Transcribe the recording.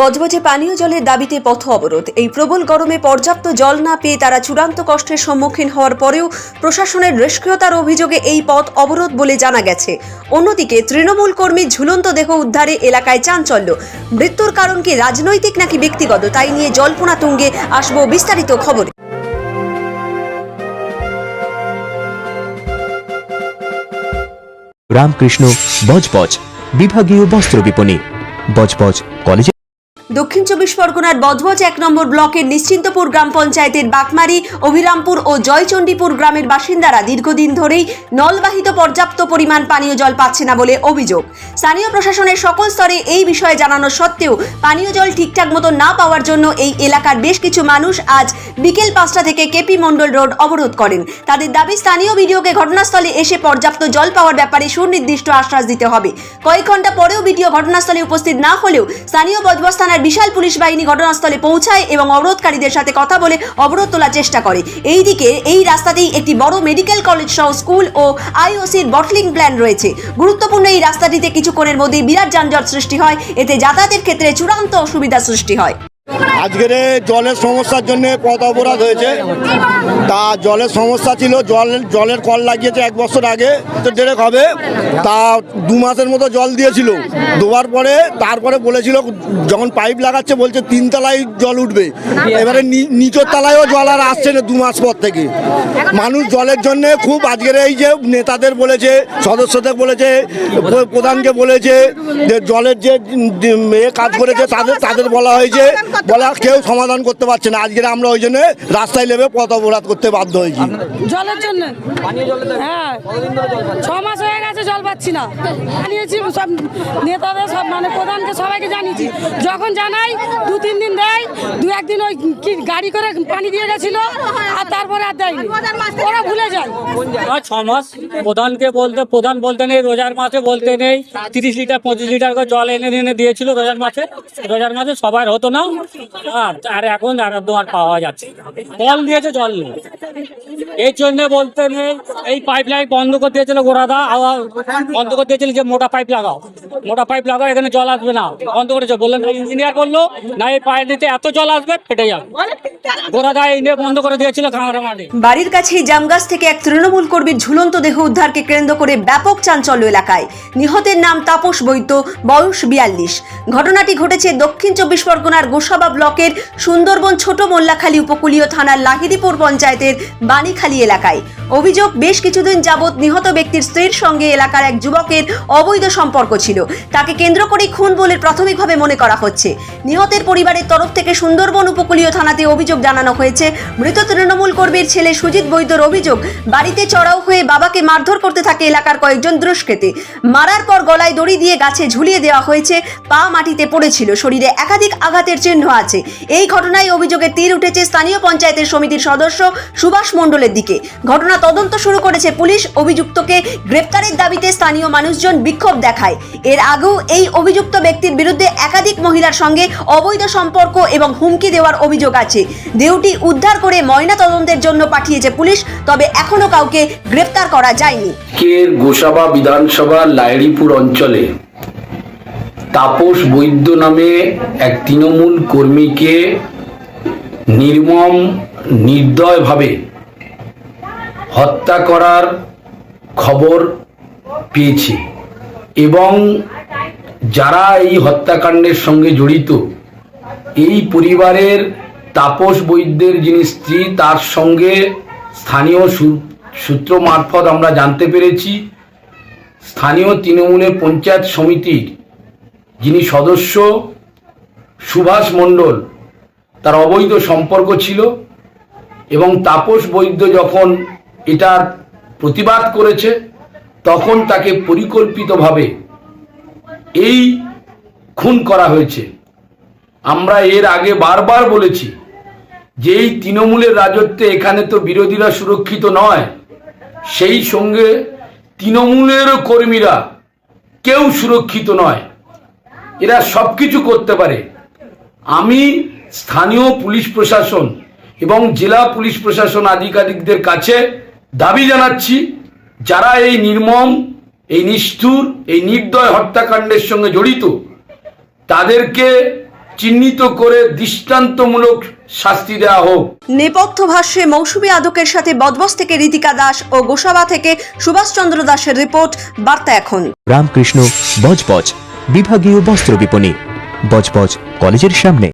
বজবজে পানীয় জলের দাবিতে পথ অবরোধ। এই প্রবল গরমে পর্যাপ্ত জল না পেয়ে তারা চূড়ান্ত কষ্টের সম্মুখীন হওয়ার পরেও প্রশাসনের নিষ্ক্রিয়তার অভিযোগে এই পথ অবরোধ বলে জানা গেছে। অন্যদিকে তৃণমূল কর্মীর ঝুলন্ত দেহ উদ্ধারে এলাকায় চাঞ্চল্য। মৃত্যুর কারণ কি রাজনৈতিক নাকি ব্যক্তিগত, তাই নিয়ে জল্পনা তুঙ্গে আসব বিস্তারিত খবরে। রামকৃষ্ণ বজবজ, বিভাগীয় বস্ত্র বিপণী। বজবজ কলেজে দক্ষিণ চব্বিশ পরগনার বজবজ এক নম্বর ব্লকের নিশ্চিন্তপুর গ্রাম পঞ্চায়েতের বাকমারি, অভিরামপুর ও জয়চণ্ডীপুর গ্রামের বাসিন্দারা দীর্ঘদিন ধরেই নলবাহিত পর্যাপ্ত পরিমাণ পানীয় জল পাচ্ছে না বলে অভিযোগ। স্থানীয় প্রশাসনের সকল স্তরে এই বিষয়ে জানানো সত্ত্বেও পানীয় জল ঠিকঠাক মতো না পাওয়ার জন্য এই এলাকার বেশ কিছু মানুষ আজ বিকেল পাঁচটা থেকে কেপি মণ্ডল রোড অবরোধ করেন। তাদের দাবি, স্থানীয় ভিডিওকে ঘটনাস্থলে এসে পর্যাপ্ত জল পাওয়ার ব্যাপারে সুনির্দিষ্ট আশ্বাস দিতে হবে। কয়েক ঘণ্টা পরেও ভিডিও ঘটনাস্থলে উপস্থিত না হলেও স্থানীয় বজবজ থানার বিশাল পুলিশ বাহিনী ঘটনাস্থলে পৌঁছায় এবং অবরোধকারীদের সাথে কথা বলে অবরোধ তোলার চেষ্টা করে। এইদিকে এই রাস্তাতেই একটি বড় মেডিকেল কলেজ সহ স্কুল ও আইওসির বটলিং প্ল্যান রয়েছে। গুরুত্বপূর্ণ এই রাস্তাটিতে কিছুক্ষণের মধ্যেই বিরাট যানজট সৃষ্টি হয়। এতে যাতায়াতের ক্ষেত্রে চূড়ান্ত অসুবিধা সৃষ্টি হয়। আজকের জলের সমস্যার জন্য পথ অপরাধ হয়েছে। তা জলের সমস্যা ছিল, জল, জলের কল লাগিয়েছে এক বছর আগে, তো ডেরেক হবে। তা দু মাসের মতো জল দিয়েছিল। দেওয়ার পরে, তারপরে বলেছিল, যখন পাইপ লাগাচ্ছে, বলছে তিন তলায় জল উঠবে। এবারে নিচের তলায়ও জল আর আসছে না দু মাস পর থেকে। মানুষ জলের জন্য খুব আজকের এই যে নেতাদের বলেছে, সদস্যদের বলেছে, প্র- প্রধানকে বলেছে, যে জলের যে কাজ করেছে, তাদের তাদের বলা হয়েছে, বলা কেউ সমাধান করতে পারছে না। আজকে আমরা ওই জন্য রাস্তায় নেমে পথ অবরোধ করতে বাধ্য হয়েছি। জলের জন্য? হ্যাঁ। ছ মাস হয়ে গেছে জল পাচ্ছি না। জানিয়েছি সব নেতাদের সব মানে প্রধানকে সবাইকে জানিয়েছি। যখন জানাই দু তিন দিন দেয় দু একদিন ওই কি গাড়ি করে পানি দিয়ে গেছিল আর তারপরে আর দেয়নি। ওরা ভুলে যায়। ছ মাস প্রধানকে বলতে প্রধান বলতে নেই রোজার মাসে বলতে নেই। তিরিশ লিটার পঁচিশ লিটার করে জল এনে এনে দিয়েছিল রোজার মাসে। রোজার মাসে সবার হতো না। এখন জল আসবে না। বন্ধ করেছে বললেন ইঞ্জিনিয়ার বলল, না, এই পাইপ দিতে এত জল আসবে, ফেটে যাবে। বন্ধ করে দিয়েছিল বাড়ির কাছেই জামগাছ থেকে এক তৃণমূল কর্মীর ঝুলন্ত দেহ উদ্ধারকে কেন্দ্র করে ব্যাপক চাঞ্চল্য এলাকায়। নিহতের নাম তাপস বৈদ্য, বয়স বিয়াল্লিশ। ঘটনাটি ঘটেছে দক্ষিণ চব্বিশ পরগনার গোসাবা ব্লকের সুন্দরবন ছোট মোল্লাখালী উপকূলীয় থানার লাহিদিপুর পঞ্চায়েতের বাণীখালী এলাকায়। অভিযোগ, বেশ কিছুদিন যাবৎ নিহত ব্যক্তির স্ত্রীর সঙ্গে এলাকার এক যুবকের অবৈধ সম্পর্ক ছিল। তাকে কেন্দ্র করে খুন বলে প্রাথমিকভাবে মনে করা হচ্ছে। নিহতের পরিবারের তরফ থেকে সুন্দরবন উপকূলীয় থানাতে অভিযোগ জানানো হয়েছে। মৃত তৃণমূল কর্মীর ছেলে সুজিত বৈদ্যর অভিযোগ, বাড়িতে চড়াও হয়ে বাবাকে মারধর করতে থাকে এলাকার কয়েকজন দুষ্কৃতী। মারার পর গলায় দড়ি দিয়ে গাছে ঝুলিয়ে দেওয়া হয়েছে, পা মাটিতে পড়েছিল, শরীরে একাধিক আঘাতের চিহ্ন আছে। এই ঘটনায় অভিযোগের তীর উঠেছে স্থানীয় পঞ্চায়েতের সমিতির সদস্য সুভাষ মণ্ডলের দিকে। ঘটনা তদন্ত শুরু করেছে পুলিশ। অভিযুক্তকে গ্রেপ্তারের দাবিতে স্থানীয় মানুষজন বিক্ষোভ দেখায়। এর আগেও এই অভিযুক্ত ব্যক্তির বিরুদ্ধে একাধিক মহিলার সঙ্গে অবৈধ সম্পর্ক এবং হুমকি দেওয়ার অভিযোগ আছে। দেহটি উদ্ধার করে ময়না তদন্তের জন্য পাঠিয়েছে পুলিশ, তবে এখনও কাউকে গ্রেপ্তার করা যায়নি। কের গোসাবা বিধানসভা লাইড়িপুর অঞ্চলে তাপস বৈদ্য নামে এক তৃণমূল কর্মীকে নির্মম নির্দয়ভাবে হত্যা করার খবর পেয়েছি। এবং যারা এই হত্যাকাণ্ডের সঙ্গে জড়িত, এই পরিবারের তাপস বৈদ্যের যিনি স্ত্রী, তার সঙ্গে স্থানীয় সূত্র মারফত আমরা জানতে পেরেছি, স্থানীয় তৃণমূলের পঞ্চায়েত সমিতির যিনি সদস্য সুভাষ মণ্ডল, তার অবৈধ সম্পর্ক ছিল এবং তাপস বৈদ্য যখন এটার প্রতিবাদ করেছে, তখন তাকে পরিকল্পিতভাবে এই খুন করা হয়েছে। আমরা এর আগে বারবার বলেছি যে এই তৃণমূলের রাজত্বে এখানে তো বিরোধীরা সুরক্ষিত নয়, সেই সঙ্গে তৃণমূলেরও কর্মীরা কেউ সুরক্ষিত নয়। এরা সব কিছু করতে পারে। আমি স্থানীয় পুলিশ প্রশাসন এবং জেলা পুলিশ প্রশাসন আধিকারিকদের কাছে দাবি জানাচ্ছি যারা এই নির্মম এই নিষ্ঠুর এই নির্দয় হত্যাকাণ্ডের সঙ্গে জড়িত তাদেরকে চিহ্নিত করে দৃষ্টান্তমূলক শাস্তি দেওয়া হোক। নেপথ্য ভাষ্যে মৌসুমী আদকের সাথে বজবজ থেকে রীতিকা দাস ও গোসাবা থেকে সুভাষচন্দ্র দাসের রিপোর্ট বার্তা এখন। রামকৃষ্ণ বজবজ বিভাগীয় বস্ত্র বিপণী বজবজ কলেজের সামনে।